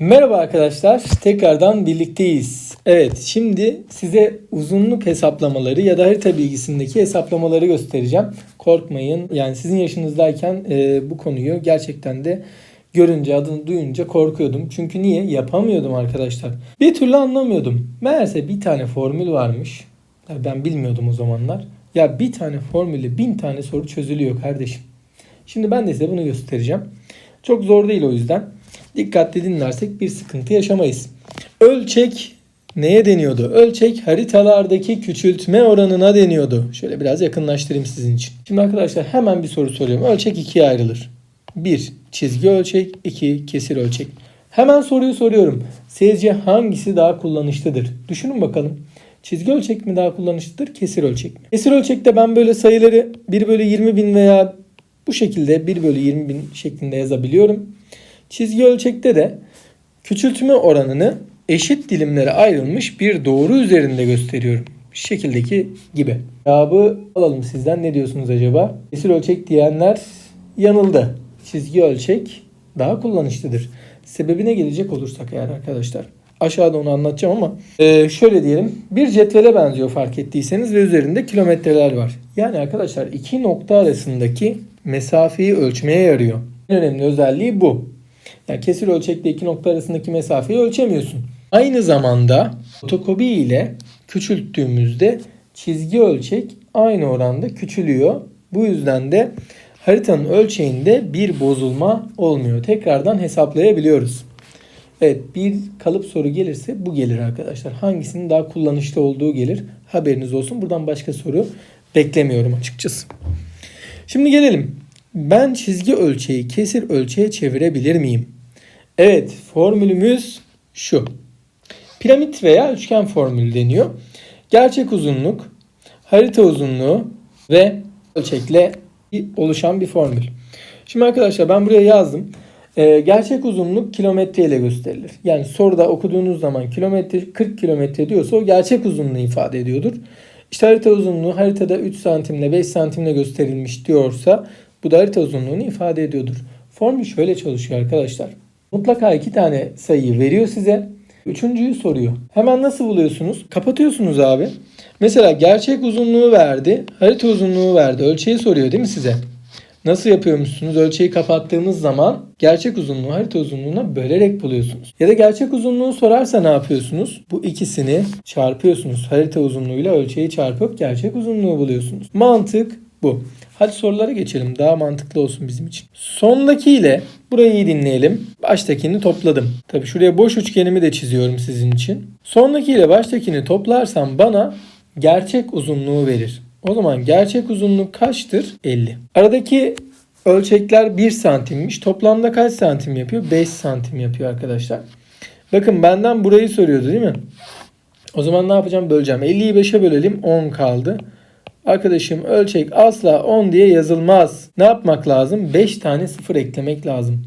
Merhaba arkadaşlar, tekrardan birlikteyiz. Evet, şimdi size uzunluk hesaplamaları ya da harita bilgisindeki hesaplamaları göstereceğim. Korkmayın, yani sizin yaşınızdayken e, bu konuyu gerçekten de görünce, adını duyunca korkuyordum. Çünkü niye? Yapamıyordum arkadaşlar. Bir türlü anlamıyordum. Meğerse bir tane formül varmış. Ben bilmiyordum o zamanlar. Ya bir tane formülle bin tane soru çözülüyor kardeşim. Şimdi ben de size bunu göstereceğim. Çok zor değil o yüzden. Dikkatli dinlersek bir sıkıntı yaşamayız. Ölçek neye deniyordu? Ölçek haritalardaki küçültme oranına deniyordu. Şöyle biraz yakınlaştırayım sizin için. Şimdi arkadaşlar hemen bir soru soruyorum. Ölçek ikiye ayrılır. 1. Çizgi ölçek. 2. Kesir ölçek. Hemen soruyu soruyorum. Sizce hangisi daha kullanışlıdır? Düşünün bakalım. Çizgi ölçek mi daha kullanışlıdır? Kesir ölçek mi? Kesir ölçekte ben böyle sayıları 1 bölü 20 bin veya bu şekilde 1 bölü 20 bin şeklinde yazabiliyorum. Çizgi ölçekte de küçültme oranını eşit dilimlere ayrılmış bir doğru üzerinde gösteriyorum. Şekildeki gibi. Cevabı alalım sizden. Ne diyorsunuz acaba? Kesir ölçek diyenler yanıldı. Çizgi ölçek daha kullanışlıdır. Sebebine gelecek olursak eğer arkadaşlar. Aşağıda onu anlatacağım ama e, şöyle diyelim. Bir cetvele benziyor fark ettiyseniz ve üzerinde kilometreler var. Yani arkadaşlar iki nokta arasındaki mesafeyi ölçmeye yarıyor. En önemli özelliği bu. Yani kesir ölçekle iki nokta arasındaki mesafeyi ölçemiyorsun. Aynı zamanda fotokopi ile küçülttüğümüzde çizgi ölçek aynı oranda küçülüyor. Bu yüzden de haritanın ölçeğinde bir bozulma olmuyor. Tekrardan hesaplayabiliyoruz. Evet bir kalıp soru gelirse bu gelir arkadaşlar. Hangisinin daha kullanışlı olduğu gelir. Haberiniz olsun. Buradan başka soru beklemiyorum açıkçası. Şimdi gelelim. Ben çizgi ölçeği kesir ölçeğe çevirebilir miyim? Evet formülümüz şu. Piramit veya üçgen formülü deniyor. Gerçek uzunluk, harita uzunluğu ve ölçekle oluşan bir formül. Şimdi arkadaşlar ben buraya yazdım. Ee, gerçek uzunluk kilometre ile gösterilir. Yani soruda okuduğunuz zaman kilometre 40 kilometre diyorsa o gerçek uzunluğu ifade ediyordur. İşte harita uzunluğu haritada 3 santimle 5 santimle gösterilmiş diyorsa bu da harita uzunluğunu ifade ediyordur. Formül şöyle çalışıyor arkadaşlar. Mutlaka iki tane sayıyı veriyor size. Üçüncüyü soruyor. Hemen nasıl buluyorsunuz? Kapatıyorsunuz abi. Mesela gerçek uzunluğu verdi. Harita uzunluğu verdi. Ölçeği soruyor değil mi size? Nasıl yapıyormuşsunuz? Ölçeği kapattığımız zaman gerçek uzunluğu harita uzunluğuna bölerek buluyorsunuz. Ya da gerçek uzunluğu sorarsa ne yapıyorsunuz? Bu ikisini çarpıyorsunuz. Harita uzunluğuyla ölçeği çarpıp gerçek uzunluğu buluyorsunuz. Mantık bu. Hadi sorulara geçelim. Daha mantıklı olsun bizim için. Sondaki ile burayı iyi dinleyelim. Baştakini topladım. Tabi şuraya boş üçgenimi de çiziyorum sizin için. Sondaki ile baştakini toplarsam bana gerçek uzunluğu verir. O zaman gerçek uzunluk kaçtır? 50. Aradaki ölçekler 1 santimmiş. Toplamda kaç santim yapıyor? 5 santim yapıyor arkadaşlar. Bakın benden burayı soruyordu değil mi? O zaman ne yapacağım? Böleceğim. 50'yi 5'e bölelim. 10 kaldı. Arkadaşım ölçek asla 10 diye yazılmaz. Ne yapmak lazım? 5 tane sıfır eklemek lazım.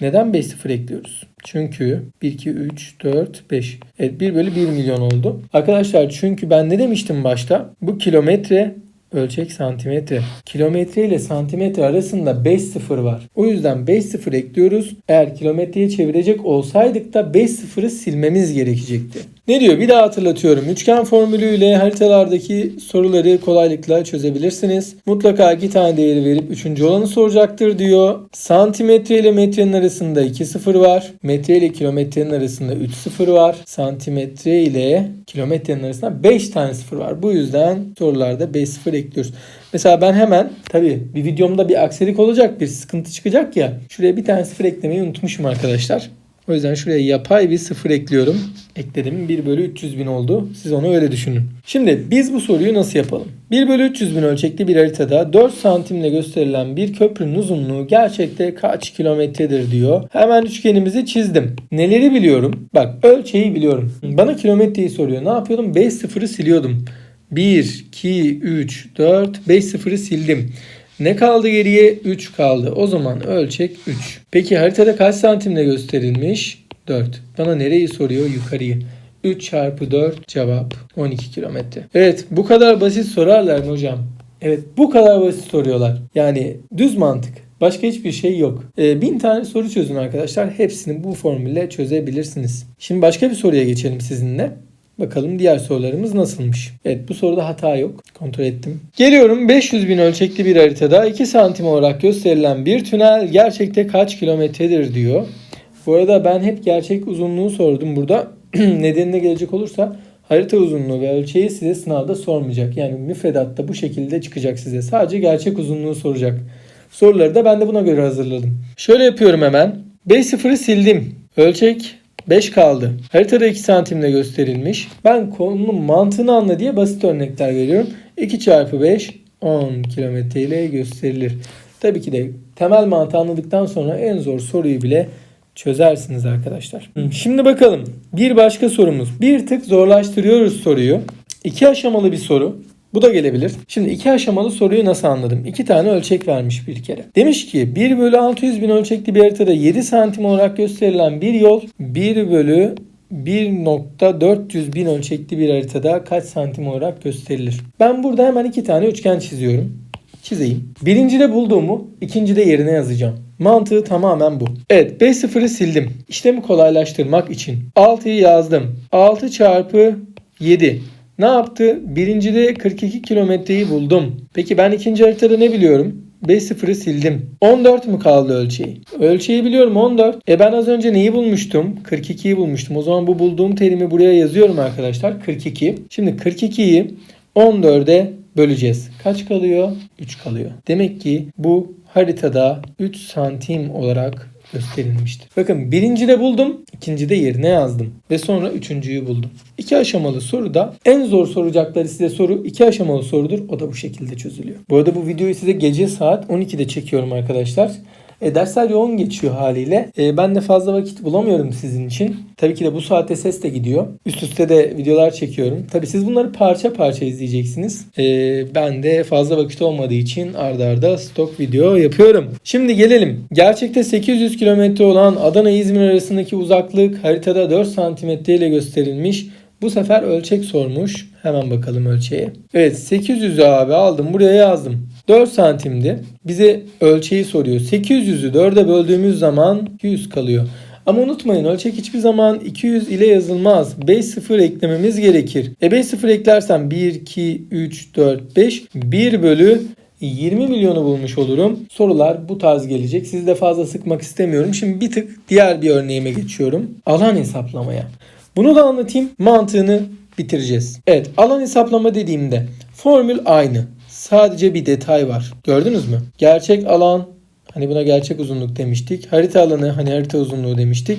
Neden 5 sıfır ekliyoruz? Çünkü 1, 2, 3, 4, 5. Evet 1 bölü 1 milyon oldu. Arkadaşlar çünkü ben ne demiştim başta? Bu kilometre ölçek santimetre. Kilometre ile santimetre arasında 5 sıfır var. O yüzden 5 sıfır ekliyoruz. Eğer kilometreye çevirecek olsaydık da 5 sıfırı silmemiz gerekecekti. Ne diyor? Bir daha hatırlatıyorum. Üçgen formülüyle haritalardaki soruları kolaylıkla çözebilirsiniz. Mutlaka iki tane değeri verip üçüncü olanı soracaktır diyor. Santimetre ile metrenin arasında 2 sıfır var. Metre ile kilometrenin arasında 3 sıfır var. Santimetre ile kilometrenin arasında 5 tane sıfır var. Bu yüzden sorularda 5 sıfır ekliyoruz. Mesela ben hemen tabii bir videomda bir aksilik olacak, bir sıkıntı çıkacak ya. Şuraya bir tane sıfır eklemeyi unutmuşum arkadaşlar. O yüzden şuraya yapay bir sıfır ekliyorum. Ekledim 1 bölü 300 bin oldu. Siz onu öyle düşünün. Şimdi biz bu soruyu nasıl yapalım? 1 bölü 300 bin ölçekli bir haritada 4 santimle gösterilen bir köprünün uzunluğu gerçekte kaç kilometredir diyor. Hemen üçgenimizi çizdim. Neleri biliyorum? Bak ölçeği biliyorum. Bana kilometreyi soruyor. Ne yapıyordum? 5 sıfırı siliyordum. 1, 2, 3, 4, 5 sıfırı sildim. Ne kaldı geriye? 3 kaldı. O zaman ölçek 3. Peki haritada kaç santimle gösterilmiş? 4. Bana nereyi soruyor? Yukarıyı. 3 çarpı 4 cevap 12 kilometre. Evet bu kadar basit sorarlar mı hocam? Evet bu kadar basit soruyorlar. Yani düz mantık. Başka hiçbir şey yok. Ee, bin tane soru çözün arkadaşlar. Hepsini bu formülle çözebilirsiniz. Şimdi başka bir soruya geçelim sizinle. Bakalım diğer sorularımız nasılmış. Evet bu soruda hata yok. Kontrol ettim. Geliyorum 500 bin ölçekli bir haritada 2 santim olarak gösterilen bir tünel gerçekte kaç kilometredir diyor. Bu arada ben hep gerçek uzunluğu sordum burada. Nedenine gelecek olursa harita uzunluğu ve ölçeği size sınavda sormayacak. Yani müfredatta bu şekilde çıkacak size. Sadece gerçek uzunluğu soracak. Soruları da ben de buna göre hazırladım. Şöyle yapıyorum hemen. 5-0'ı sildim. Ölçek 5 kaldı. Haritada 2 santimle gösterilmiş. Ben konunun mantığını anla diye basit örnekler veriyorum. 2 çarpı 5 10 kilometre ile gösterilir. Tabii ki de temel mantığı anladıktan sonra en zor soruyu bile çözersiniz arkadaşlar. Şimdi bakalım bir başka sorumuz. Bir tık zorlaştırıyoruz soruyu. İki aşamalı bir soru. Bu da gelebilir. Şimdi iki aşamalı soruyu nasıl anladım? İki tane ölçek vermiş bir kere. Demiş ki 1 bölü 600 bin ölçekli bir haritada 7 santim olarak gösterilen bir yol 1 bölü 1.400 bin ölçekli bir haritada kaç santim olarak gösterilir? Ben burada hemen iki tane üçgen çiziyorum. Çizeyim. Birincide bulduğumu ikincide yerine yazacağım. Mantığı tamamen bu. Evet 5 sıfırı sildim. İşlemi kolaylaştırmak için 6'yı yazdım. 6 çarpı 7. Ne yaptı? Birincide 42 kilometreyi buldum. Peki ben ikinci haritada ne biliyorum? 5 sıfırı sildim. 14 mu kaldı ölçeği? Ölçeği biliyorum 14. E ben az önce neyi bulmuştum? 42'yi bulmuştum. O zaman bu bulduğum terimi buraya yazıyorum arkadaşlar. 42. Şimdi 42'yi 14'e böleceğiz. Kaç kalıyor? 3 kalıyor. Demek ki bu haritada 3 santim olarak gösterilmiştir. Bakın birinci de buldum, ikinci de yerine yazdım ve sonra üçüncüyü buldum. İki aşamalı soruda en zor soracakları size soru iki aşamalı sorudur. O da bu şekilde çözülüyor. Bu arada bu videoyu size gece saat 12'de çekiyorum arkadaşlar. E, dersler yoğun geçiyor haliyle. E, ben de fazla vakit bulamıyorum sizin için. Tabii ki de bu saatte ses de gidiyor. Üst üste de videolar çekiyorum. Tabii siz bunları parça parça izleyeceksiniz. E, ben de fazla vakit olmadığı için ardarda arda stok video yapıyorum. Şimdi gelelim. Gerçekte 800 kilometre olan Adana-İzmir arasındaki uzaklık haritada 4 santimetre ile gösterilmiş. Bu sefer ölçek sormuş. Hemen bakalım ölçeğe. Evet 800'ü abi aldım buraya yazdım. 4 santimdi. Bize ölçeği soruyor. 800'ü 4'e böldüğümüz zaman 200 kalıyor. Ama unutmayın ölçek hiçbir zaman 200 ile yazılmaz. 5 sıfır eklememiz gerekir. E 5 sıfır eklersem 1, 2, 3, 4, 5. 1 bölü 20 milyonu bulmuş olurum. Sorular bu tarz gelecek. Sizi de fazla sıkmak istemiyorum. Şimdi bir tık diğer bir örneğime geçiyorum. Alan hesaplamaya. Bunu da anlatayım. Mantığını bitireceğiz. Evet alan hesaplama dediğimde formül aynı. Sadece bir detay var. Gördünüz mü? Gerçek alan hani buna gerçek uzunluk demiştik. Harita alanı hani harita uzunluğu demiştik.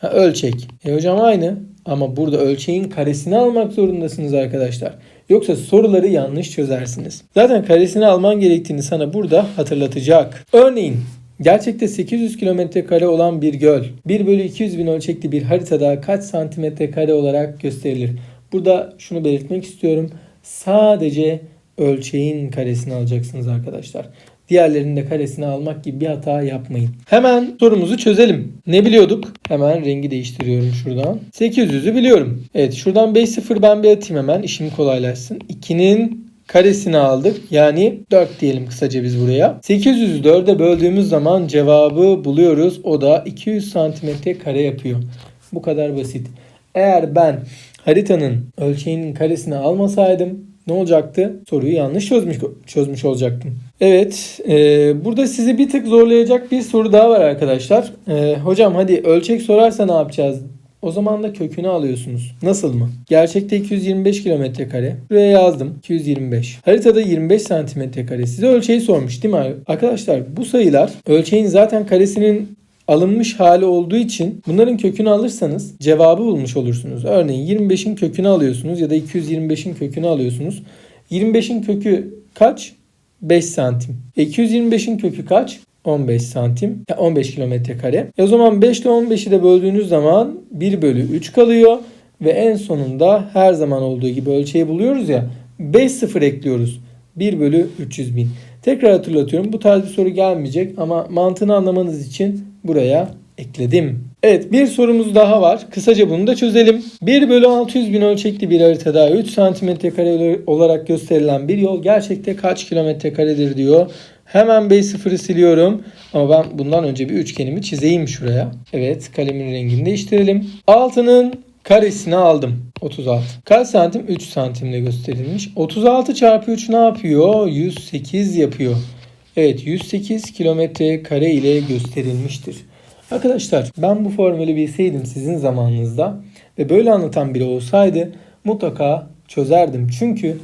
Ha, ölçek. E hocam aynı ama burada ölçeğin karesini almak zorundasınız arkadaşlar. Yoksa soruları yanlış çözersiniz. Zaten karesini alman gerektiğini sana burada hatırlatacak. Örneğin Gerçekte 800 kilometre kare olan bir göl 1 bölü 200 bin ölçekli bir haritada kaç santimetre kare olarak gösterilir? Burada şunu belirtmek istiyorum. Sadece ölçeğin karesini alacaksınız arkadaşlar. Diğerlerinin de karesini almak gibi bir hata yapmayın. Hemen sorumuzu çözelim. Ne biliyorduk? Hemen rengi değiştiriyorum şuradan. 800'ü biliyorum. Evet şuradan 5 0 ben bir atayım hemen. İşim kolaylaşsın. 2'nin karesini aldık. Yani 4 diyelim kısaca biz buraya. 800'ü 4'e böldüğümüz zaman cevabı buluyoruz. O da 200 santimetre kare yapıyor. Bu kadar basit. Eğer ben haritanın ölçeğinin karesini almasaydım ne olacaktı? Soruyu yanlış çözmüş çözmüş olacaktım. Evet, e, burada sizi bir tık zorlayacak bir soru daha var arkadaşlar. E, hocam hadi ölçek sorarsa ne yapacağız? O zaman da kökünü alıyorsunuz. Nasıl mı? Gerçekte 225 kilometre kare. Buraya yazdım. 225. Haritada 25 santimetre kare. Size ölçeği sormuş değil mi? Arkadaşlar bu sayılar ölçeğin zaten karesinin alınmış hali olduğu için bunların kökünü alırsanız cevabı bulmuş olursunuz. Örneğin 25'in kökünü alıyorsunuz ya da 225'in kökünü alıyorsunuz. 25'in kökü kaç? 5 santim. 225'in kökü kaç? 15 santim. 15 kilometre kare. E o zaman 5 ile 15'i de böldüğünüz zaman 1 bölü 3 kalıyor. Ve en sonunda her zaman olduğu gibi ölçeği buluyoruz ya. 5 sıfır ekliyoruz. 1 bölü 300 bin. Tekrar hatırlatıyorum. Bu tarz bir soru gelmeyecek ama mantığını anlamanız için buraya ekledim. Evet bir sorumuz daha var. Kısaca bunu da çözelim. 1 bölü 600 bin ölçekli bir haritada 3 santimetre kare olarak gösterilen bir yol gerçekte kaç kilometre karedir diyor. Hemen B0'ı siliyorum. Ama ben bundan önce bir üçgenimi çizeyim şuraya. Evet kalemin rengini değiştirelim. 6'nın karesini aldım. 36. Kaç santim? 3 santimle gösterilmiş. 36 çarpı 3 ne yapıyor? 108 yapıyor. Evet 108 kilometre kare ile gösterilmiştir. Arkadaşlar ben bu formülü bilseydim sizin zamanınızda ve böyle anlatan biri olsaydı mutlaka çözerdim. Çünkü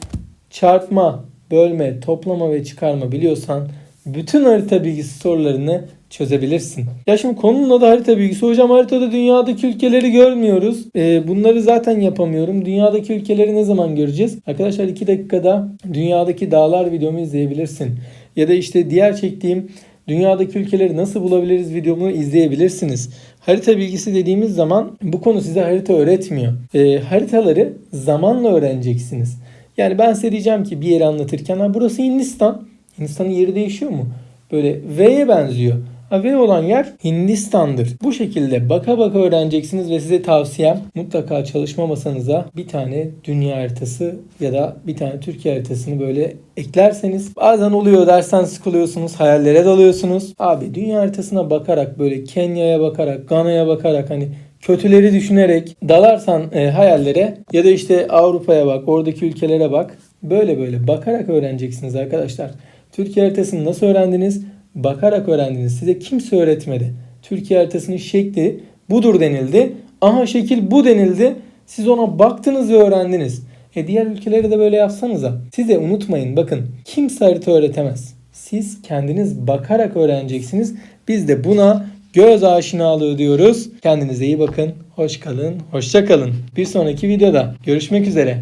çarpma, bölme, toplama ve çıkarma biliyorsan bütün harita bilgisi sorularını çözebilirsin. Ya şimdi konunun adı harita bilgisi. Hocam haritada dünyadaki ülkeleri görmüyoruz. Ee, bunları zaten yapamıyorum. Dünyadaki ülkeleri ne zaman göreceğiz? Arkadaşlar 2 dakikada dünyadaki dağlar videomu izleyebilirsin. Ya da işte diğer çektiğim dünyadaki ülkeleri nasıl bulabiliriz videomu izleyebilirsiniz. Harita bilgisi dediğimiz zaman bu konu size harita öğretmiyor. Ee, haritaları zamanla öğreneceksiniz. Yani ben size diyeceğim ki bir yeri anlatırken ha burası Hindistan. Hindistan'ın yeri değişiyor mu? Böyle V'ye benziyor. V olan yer Hindistan'dır. Bu şekilde baka baka öğreneceksiniz ve size tavsiyem mutlaka çalışma masanıza bir tane dünya haritası ya da bir tane Türkiye haritasını böyle eklerseniz bazen oluyor dersten sıkılıyorsunuz, hayallere dalıyorsunuz. Abi dünya haritasına bakarak böyle Kenya'ya bakarak, Gana'ya bakarak hani kötüleri düşünerek dalarsan e, hayallere ya da işte Avrupa'ya bak, oradaki ülkelere bak. Böyle böyle bakarak öğreneceksiniz arkadaşlar. Türkiye haritasını nasıl öğrendiniz? Bakarak öğrendiniz. Size kimse öğretmedi. Türkiye haritasının şekli budur denildi. Aha şekil bu denildi. Siz ona baktınız ve öğrendiniz. E diğer ülkeleri de böyle yapsanıza. Size unutmayın bakın kimse harita öğretemez. Siz kendiniz bakarak öğreneceksiniz. Biz de buna göz aşinalığı diyoruz. Kendinize iyi bakın. Hoş kalın. Hoşça kalın. Bir sonraki videoda görüşmek üzere.